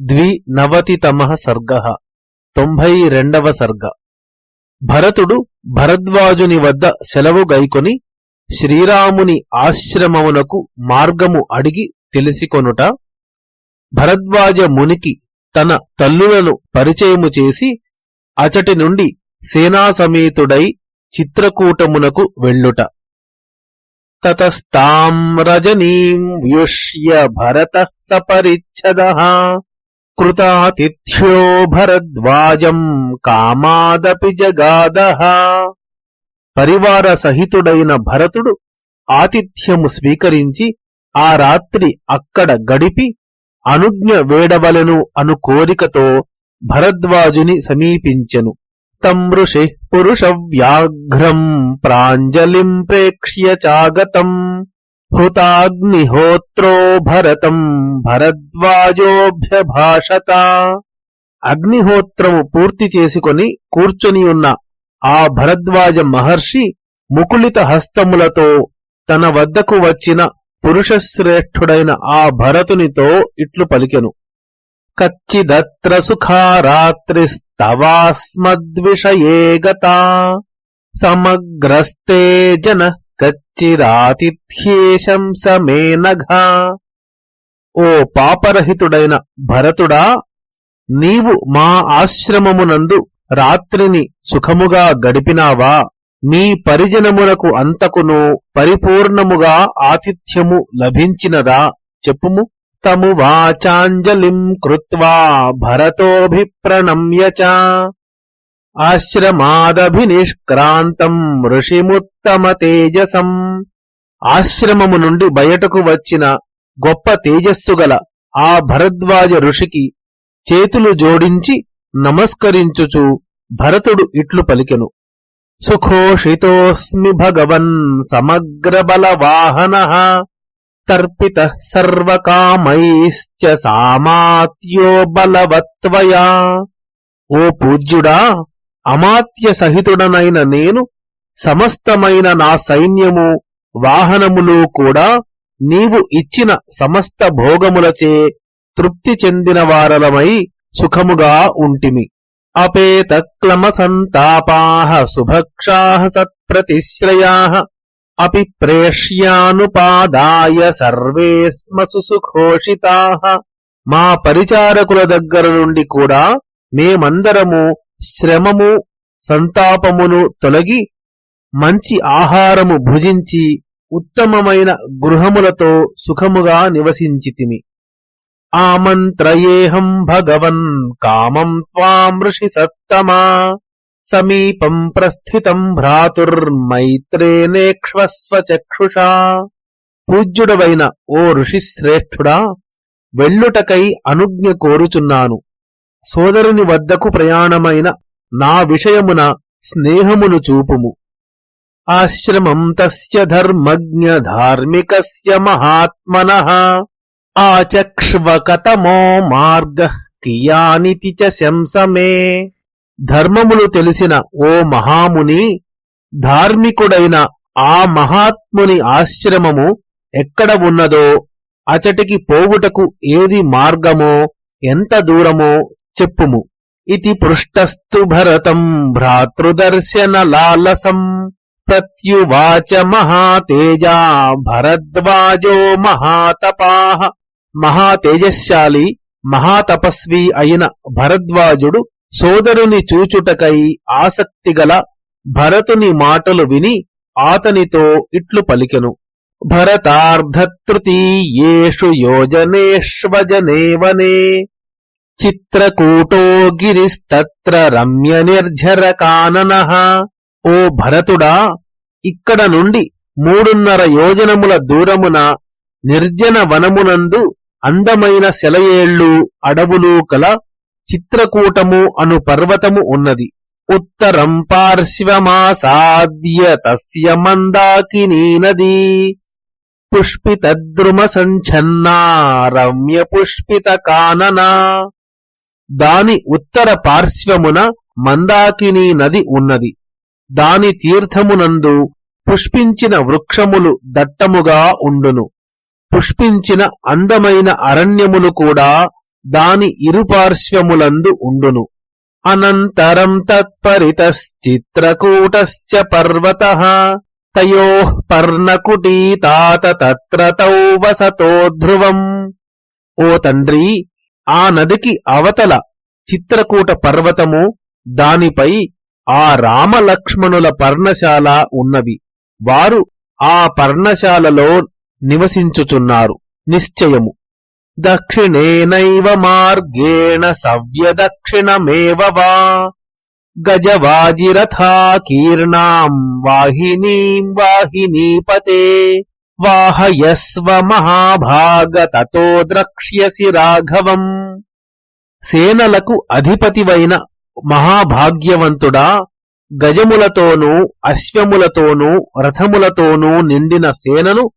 ద్వినవతితమ సర్గ. తొంభై రెండవ సర్గ. భరతుడు భరద్వాజుని వద్ద సెలవు గైకొని శ్రీరాముని ఆశ్రమమునకు మార్గము అడిగి తెలిసికొనుట భరద్వాజ మునికి తన తల్లులను పరిచయము చేసి అచటి నుండి సేనాసమేతుడై చిత్రకూటమునకు వెళ్ళుట. తతస్తాం రజనీం వ్యుష్య భరత సపరిచ్ఛద. కృతాతిథ్యో భరద్వాజం కామాదపి జగాద పరివార సహితుడైన భరతుడు ఆతిథ్యము స్వీకరించి ఆ రాత్రి అక్కడ గడిపి అనుజ్ఞ వేడవలెను అను కోరికతో భరద్వాజుని సమీపించెను. తం ఋషి పురుష వ్యాఘ్రం ప్రాంజలిం ప్రేక్ష్య చాగతం। హుతాగ్నిహోత్రో భరతం భరద్వాజోభ్యభాషత. అగ్నిహోత్రము పూర్తి చేసుకొని కూర్చొని ఉన్న ఆ భరద్వాజ మహర్షి ముకులిత హస్తములతో తన వద్దకు వచ్చిన పురుషశ్రేష్ఠుడైన ఆ భరతునితో ఇట్లు పలికెను. కచ్చిదత్ర సుఖారాత్రిస్తవాస్మద్విషయే గతా సమగ్రస్తే జన కచ్చిదాతిథ్యేశం సమే ఓ పాపరహితుడైన భరతుడా నీవు మా ఆశ్రమమునందు రాత్రిని సుఖముగా గడిపినావా? నీ పరిజనమునకు అంతకును పరిపూర్ణముగా ఆతిథ్యము లభించినదా? చెప్పుము. తము వాచాంజలిం కృత్వా భరతోభిప్రణమ్య ఆశ్రమాదభినిష్క్రాంతం ఋషిముత్తమ తేజసం ఆశ్రమము నుండి బయటకు వచ్చిన గొప్ప తేజస్సు గల ఆ భరద్వాజ ఋషికి చేతులు జోడించి నమస్కరించుచు భరతుడు ఇట్లు పలికెను. సుఖోషితోస్మి భగవన్ సమగ్రబలవాహన తర్పిత సర్వకామైశ్చ సామాత్యో బలవత్వయా ఓ పూజ్యుడా అమాత్య సహితుడనైన నేను సమస్తమైన నా సైన్యము వాహనములు కూడా నీవు ఇచ్చిన సమస్త భోగములచే తృప్తి చెందిన వారలమై సుఖముగా ఉంటిమి. అపేతక్లమ సంతాపాహ సుభక్షాః సత్ప్రతిశ్రయా అపి ప్రేష్యానుపాదాయ సర్వేస్మ సుసుఘోషితా మా పరిచారకుల దగ్గర నుండి కూడా మేమందరము శ్రమము సంతాపమును తొలగి మంచి ఆహారము భుజించి ఉత్తమమైన గృహములతో సుఖముగా నివసించితిమి. ఆమంత్రయేహం భగవన్ కామం త్వామృషి సత్తమా. సమీపం ప్రస్థితం భ్రాతుర్మైత్రేనేక్ష్వస్వ చక్షుషా పూజ్యుడవైన ఓ ఋషిశ్రేష్ఠుడా వెళ్ళుటకై అనుజ్ఞ కోరుచున్నాను. సోదరుని వద్దకు ప్రయాణమైన నా విషయమున స్నేహమును చూపుము. ఆశ్రమం తస్య ధర్మజ్ఞ ధార్మికస్య మహాత్మన. ఆచక్ష్వకతమో మార్గ కియానితి చ శంసమే. ధర్మములు తెలిసిన ఓ మహాముని ధార్మికుడైన ఆ మహాత్ముని ఆశ్రమము ఎక్కడ ఉన్నదో అచటికి పోవుటకు ఏది మార్గమో ఎంత దూరమో చెప్పుము. ఇది పృష్టస్తు భరతం భ్రాతృదర్శన లాలసం ప్రత్యువాచ మహాతేజా భరద్వాజో మహాతపాహ మహాతేజశాలి మహాతపస్వి అయిన భరద్వాజుడు సోదరుని చూచుటకై ఆసక్తిగల భరతుని మాటలు విని ఆతనితో ఇట్లు పలికెను. భరతార్ధతృతీయేషు యోజనేష్వజనే వనే చిత్రకూటో గిరిస్తత్ర రమ్య నిర్ఝర కానన. ఓ భరతుడా ఇక్కడ నుండి మూడున్నర యోజనముల దూరమున నిర్జన వనమునందు అందమైన సెలయేళ్ళు అడవులు కల చిత్రకూటము అను పర్వతము ఉన్నది. ఉత్తరం పార్శ్వమాసాద్య తస్య మందాకినీ నదీ. పుష్పితద్రుమ సంఛన్నా రమ్య పుష్పిత కాననా. దాని ఉత్తర పార్శ్వమున మందాకిని నది ఉన్నది. దాని తీర్థమునందు పుష్పించిన వృక్షములు దట్టముగా ఉండును. పుష్పించిన అందమైన అరణ్యములు కూడా దాని ఇరుపార్శ్వములందు ఉండును. అనంతరం తత్పరితశ్చిత్రకూటశ్చ పర్వత తయో పర్ణకుటీతాత తత్ర తౌ వసతో ధ్రువం. ఓ తండ్రి ఆ నదికి అవతల చిత్రకూట పర్వతము దానిపై ఆ రామలక్ష్మణుల పర్ణశాల ఉన్నవి. వారు ఆ పర్ణశాలలో నివసించుచున్నారు. నిశ్చయము. దక్షిణేనైవ మార్గేణ సవ్యదక్షిణమేవ వా. గజవాజిరథాకీర్ణాం వాహినీం వాహినీపతే. వాహయస్వ మహాభాగ తతో ద్రక్ష్యసి రాఘవం. సేనలకు అధిపతివైన మహాభాగ్యవంతుడా గజములతోనూ అశ్వములతోనూ రథములతోనూ నిండిన సేనను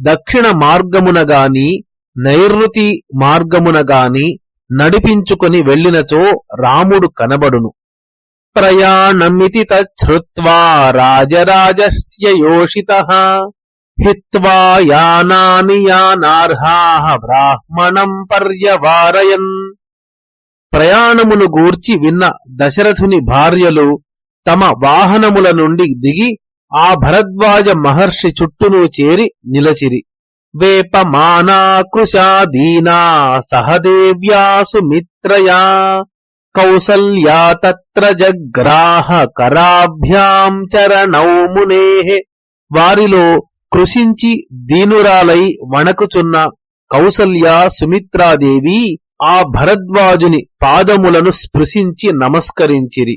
దక్షిణ మార్గమున గాని నైరుతి మార్గమున గాని నడిపించుకుని వెళ్ళినచో రాముడు కనబడును. ప్రయాణమితి తచ్చుత్వా రాజరాజస్య యోషిత. హిత్వా యానాని యానార్హాః బ్రాహ్మణం పర్యవారయన్ ప్రయాణమును గూర్చి విన్న దశరథుని భార్యలు తమ వాహనముల నుండి దిగి ఆ భరద్వాజ మహర్షి చుట్టూను చేరి నిలచిరి. వేపమానాకృశాదీనా సహదేవ్యా సుమిత్రయా కౌసల్యా తత్ర జగ్రాహ కరాభ్యాం చరణౌ మునే। వారిలో కృషించి దీనురాలై వణకుచున్న కౌసల్య సుమిత్రాదేవి ఆ భరద్వాజుని పాదములను స్పృశించి నమస్కరించిరి.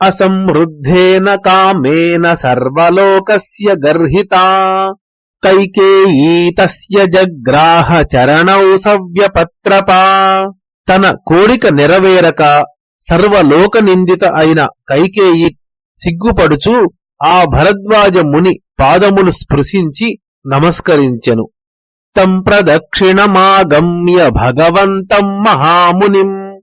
అసంవృద్ధేన కామేన సర్వలోకస్య గర్హితా కైకేయీ తస్య జగ్రాహ చరణౌ సవ్యపత్రపా. తన కోరిక నెరవేరక సర్వలోక నిందిత అయిన కైకేయి సిగ్గుపడుచు ఆ భరద్వాజ ముని పాదములు స్పృశించి నమస్కరించెను. తం ప్రదక్షిణమాగమ్య భగవంతం మహామునిం.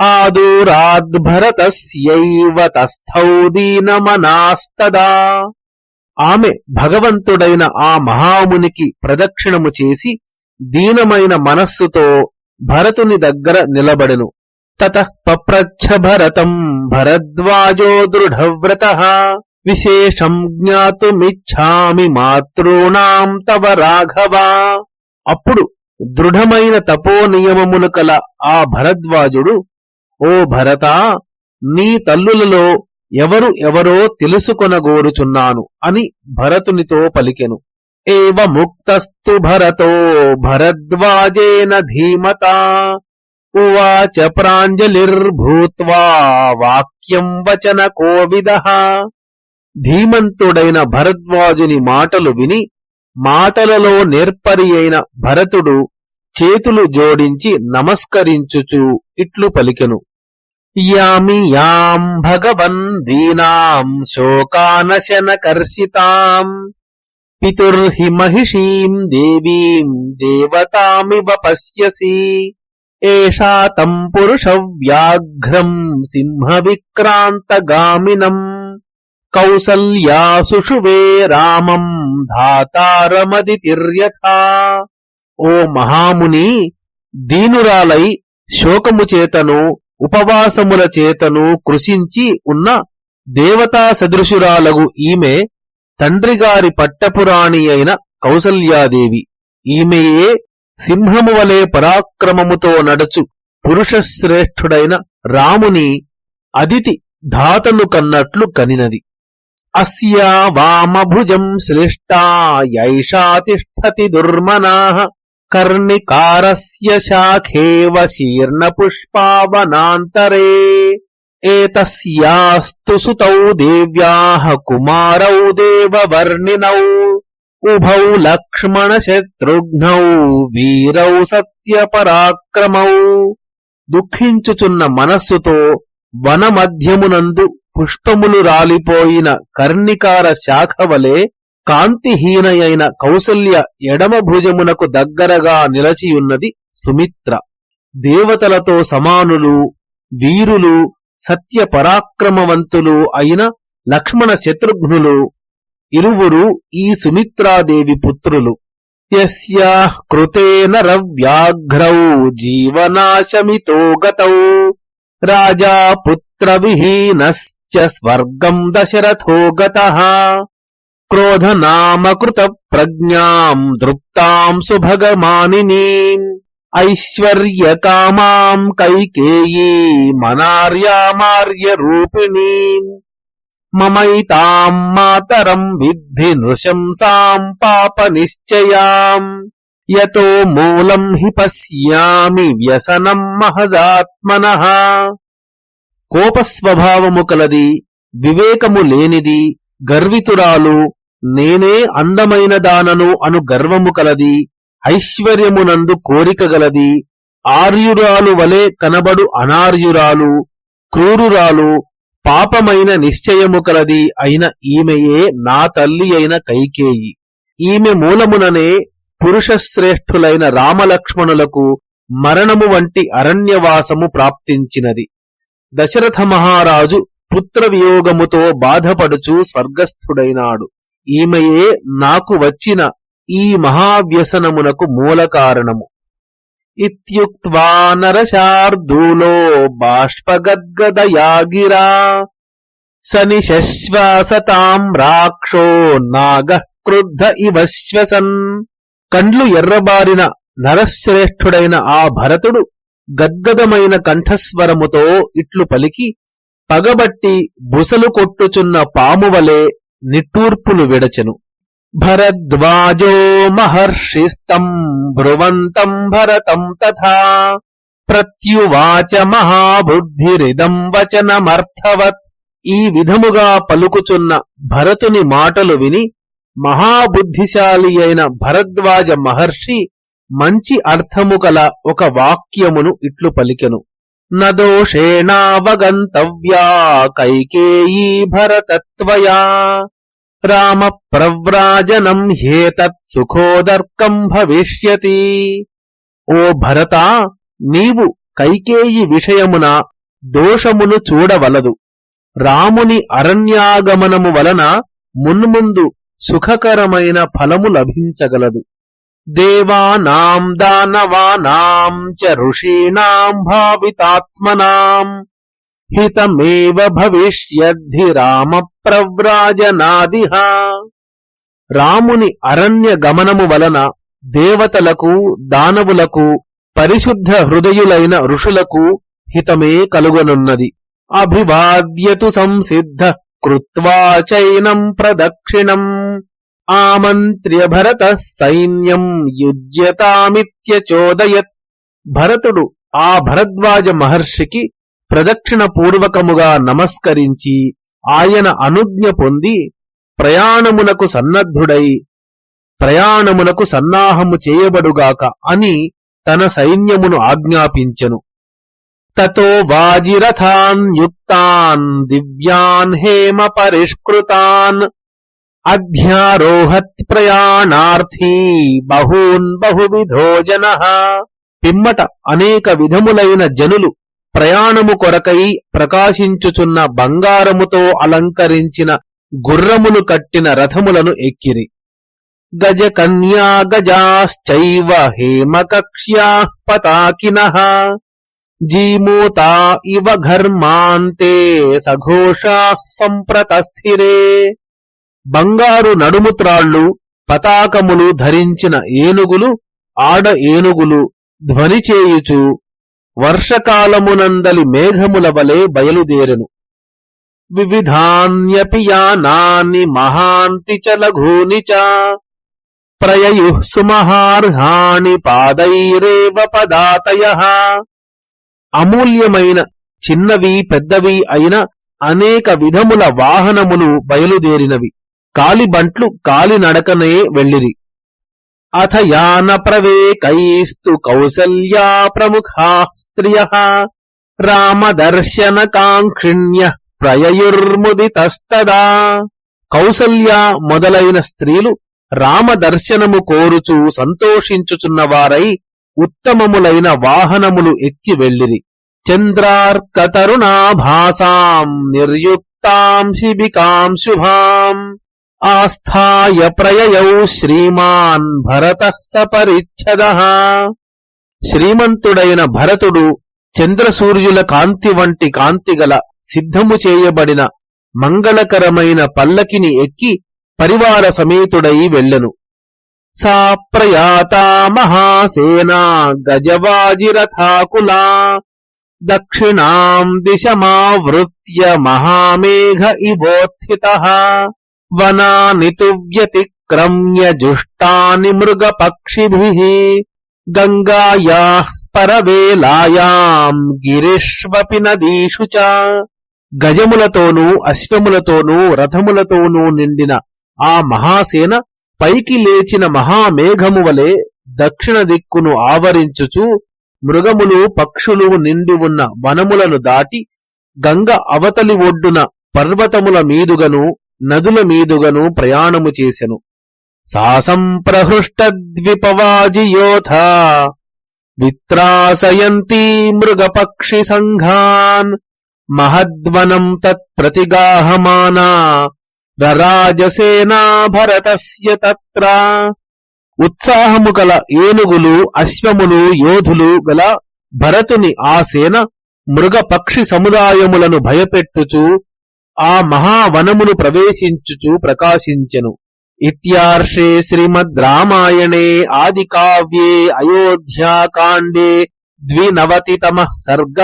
ఆదూరాద్భరతస్యైవ తస్థౌ దీనమనాస్తదా. ఆమె భగవంతుడైన ఆ మహామునికి ప్రదక్షిణము చేసి దీనమైన మనస్సుతో భరతుని దగ్గర నిలబడెను. తత పప్రచ్ఛ భరతం భరద్వాజో దృఢవ్రత. విశేషం జ్ఞాతుమిచ్ఛామి మాతృణాం తవ రాఘవా అప్పుడు దృఢమైన తపోనియమములు కల ఆ భరద్వాజుడు ఓ భరత నీ తల్లులలో ఎవరు ఎవరో తెలుసుకొనగోరుచున్నాను అని భరతునితో పలికెను. ఏవ ముక్తస్తు భరతో భరద్వాజేన ధీమతా ఉవాచ ప్రాంజలిర్భూత్వా వాక్యం వచన కోవిద ధీమంతుడైన భరద్వాజుని మాటలు విని మాటలలో నేర్పరి అయిన భరతుడు చేతులు జోడించి నమస్కరించుచు ఇట్లు పలికెను. యామి యాం భగవన్ దీనాం శోకానశనకర్షితాం పితుర్హి మహిషీం దేవీం దేవతామివ పశ్యసి. ఏషా తం పురుషవ్యాఘ్రం సింహ విక్రాంతగామినం కౌసల్యా సుషువే రామం ధాతారమదితిర్యథా ఓ మహాముని దీనురాలై శోకము చేతను ఉపవాసముల చేతను కృషించి ఉన్న దేవతా సదృశురాలగు ఈమె తండ్రిగారి పట్టపురాణి అయిన కౌసల్యాదేవి. ఈమెయే సింహము వలె పరాక్రమముతో నడుచు పురుషశ్రేష్ఠుడైన రాముని అదితి ధాతను కన్నట్లు కనినది. అస్యా వామభుజం శ్లిష్టా యైషా తిష్టతి దుర్మనాః కర్ణికారస్య శాఖేవ శీర్ణపుష్పావనాంతరే ఏతస్యాస్తు సుతౌ దేవ్యాః కుమారౌ దేవవర్ణినౌ ఉభౌ లక్ష్మణ శత్రుఘ్నౌ వీరౌ సత్యపరాక్రమౌ. దుఃఖించుచున్న మనస్సుతో వనమధ్యమునందు పుష్పములు రాలిపోయిన కర్ణికార శాఖ వలె కాంతిహీనయైన కౌసల్య ఎడమ భుజమునకు దగ్గరగా నిలచియున్నది సుమిత్ర. దేవతలతో సమానులు వీరులు సత్య పరాక్రమవంతులు అయిన లక్ష్మణ శత్రుఘ్నులు ఇరువురు ఈ సుమిత్రాదేవి పుత్రులు. యస్యా కృతేన రవ్యాఘ్రౌ జీవనాశమితో గతౌ. రాజా పుత్రవిహీన స్వర్గం దశరథో గతః క్రోధనామకృత ప్రజ్ఞాం దృప్తాం సుభగమానినీం. ఐశ్వర్యకామాం కైకేయీ మనార్యామార్య రూపిణీం మమైతాం మాతరం విద్ధి నృశంసాం పాప నిశ్చయాం యతో మూలం హి పశ్యామి వ్యసనం మహదాత్మన. కోపస్వభావము కలది వివేకము లేనిది గర్వితురాలు నేనే అందమైన దానను అను గర్వము కలది ఐశ్వర్యమునందు కోరిక గలది ఆర్యురాలు వలె కనబడు అనార్యురాలు క్రూరురాలు పాపమైన నిశ్చయము కలది అయిన ఈమెయే నా తల్లి అయిన కైకేయి. ఈమె మూలముననే పురుషశ్రేష్ఠులైన రామలక్ష్మణులకు మరణము వంటి అరణ్యవాసము ప్రాప్తించినది. దశరథ మహారాజు పుత్ర వియోగముతో బాధపడుచు స్వర్గస్థుడైనాడు. ఈమెయే నాకు వచ్చిన ఈ మహావ్యసనమునకు మూల కారణము. ఇత్యుక్త్వా నరశార్దూలో బాష్పగద్గదయాగిరా సనిశ్వాసతాం రాక్షో నాగ క్రుద్ధ ఇవశ్వసన్. కండ్లు ఎర్రబారిన నరశ్రేష్ఠుడైన ఆ భరతుడు గద్గదమైన కంఠస్వరముతో ఇట్లు పలికి పగబట్టి బుసలు కొట్టుచున్న పామువలే నిట్టూర్పులు విడచెను. భరద్వాజో మహర్షిస్తం బ్రువంతం భరతం తథా ప్రత్యువాచ మహాబుద్ధిరిదం వచనమర్థవత్. ఈ విధముగా పలుకుచున్న భరతుని మాటలు విని మహాబుద్ధిశాలి అయిన భరద్వాజ మహర్షి మంచి అర్థము కల ఒక వాక్యమును ఇట్లు పలికెను. నదోషేణావగంతవ్యా కైకేయీ భరతత్వయా. రామ ప్రవ్రాజనం హేతత్ సుఖోదర్కం భవిష్యతి. ఓ భరత నీవు కైకేయి విషయమున దోషమును చూడవలదు. రాముని అరణ్యాగమనము వలన మున్ముందు సుఖకరమైన ఫలము లభించగలదు. దేవానాం దానవానాం చ ఋషీణాం భావితాత్మనాం. హితమేవ భవిష్యద్ధి రామ ప్రవ్రాజనాదిహ రాముని అరణ్య గమనము వలన దేవతలకు దానవులకు పరిశుద్ధ హృదయులైన ఋషులకు హితమే కలుగనున్నది. అభివాద్యతు సంసిద్ధ కృత్వా చైనం ప్రదక్షిణం. ఆమంత్ర్య భరత సైన్యం యుజ్యతామిత్యచోదయత్. భరతుడు ఆ భరద్వాజ మహర్షికి ప్రదక్షిణ పూర్వకముగా నమస్కరించి ఆయన అనుజ్ఞ పొంది ప్రయాణమునకు సన్నద్ధుడై ప్రయాణమునకు సన్నాహము చేయబడుగాక అని తన సైన్యమును ఆజ్ఞాపించెను. తతో వాజిరథాన్ యుక్తాన్ దివ్యాన్ హేమ పరిష్కృతాన్. అధ్యారోహత్ ప్రయాణార్థీ బహూన్ బహువిధో జన. పిమ్మట అనేక విధములైన జనులు ప్రయాణము కొరకై ప్రకాశించుచున్న బంగారముతో అలంకరించిన గుర్రములు కట్టిన రథములను ఎక్కిరి. గజ కన్యా గజాశ్చైవ హేమకక్ష్యా పతాకిన. జీమూతా ఇవ ఘర్మాంతే సఘోషా సంప్రతస్థిరే. బంగారు నడుముత్రాళ్ళు పతాకములు ధరించిన ఏనుగులు ఆడ ఏనుగులు ధ్వనిచేయుచు వర్షకాలమునందలి మేఘముల వలె బయలుదేరెను. వివిధాన్యపి యానాని మహాంతి చ లఘూని చ ప్రయయు సుమహార్హాణి పాదైరేవ పదాతయ. అమూల్యమైన చిన్నవి పెద్దవి అయిన అనేక విధముల వాహనములు బయలుదేరినవి. కాలిబంట్లు కాలినడకనే వెళ్ళిరి. అథ యాన ప్రవేకైస్తు కౌసల్యా ప్రముఖా స్త్రియ. రామదర్శన కాంక్షిణ్య ప్రయయుర్ముదితస్తదా. కౌసల్య మొదలైన స్త్రీలు రామదర్శనము కోరుచూ సంతోషించుచున్నవారై ఉత్తమములైన వాహనములు ఎక్కి వెళ్ళిరి. చంద్రార్కతరుణాభాసాం నిర్యుక్తాం శిబికాం శుభాం. ఆస్థాయ ప్రయయౌ శ్రీమాన్ భరత సపరిచ్ఛద. శ్రీమంతుడైన భరతుడు చంద్రసూర్యుల కాంతి వంటి కాంతిగల సిద్ధము చేయబడిన మంగళకరమైన పల్లకిని ఎక్కి పరివార సమేతుడై వెళ్ళను. సా ప్రయాత మహాసేనా గజవాజిరథాకులా. దక్షిణాం దిశమావృత్య మహామేఘ ఇవోత్థిత. వనాని తు వ్యతిక్రమ్య జుష్టాని మృగపక్షిభిః గంగాయా పరవేలాయాం గిరిష్వపి నదీషు చ. గజములతోనూ అశ్వములతోనూ రథములతోనూ నిండిన ఆ మహాసేన పైకి లేచిన మహామేఘము వలె దక్షిణ దిక్కును ఆవరించుచు మృగములు పక్షులు నిండి ఉన్న వనములను దాటి గంగ అవతలి ఒడ్డున పర్వతముల మీదుగను నదుల మీదుగను ప్రయాణము చేసెను. సాసంప్రహృష్టద్విపవాజియోథ విత్రాసయంతీ మృగపక్షి సంఘాన్ మహద్వనం తత్ప్రతిగాహమానా రరాజసేనా భరతస్య తత్ర. ఉత్సాహము గల ఏనుగులు అశ్వములు యోధులు గల భరతుని ఆ సేన మృగపక్షి సముదాయములను భయపెట్టుచు ఆ మహావనమును ప్రవేశించుచు ప్రకాశించెను. ఇత్యార్షే శ్రీమద్ రామాయణే ఆది కావ్యే అయోధ్యాకాండే ద్వినవతితమ సర్గ.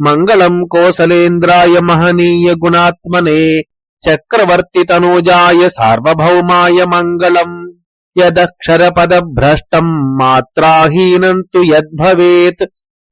మంగళం కోసలేంద్రాయ మహనీయ గుణాత్మనే చక్రవర్తితనూజాయ సార్వభౌమాయ మంగళం. యదక్షరపదభ్రష్టం మాత్రాహీనం తు యద్భవేత్.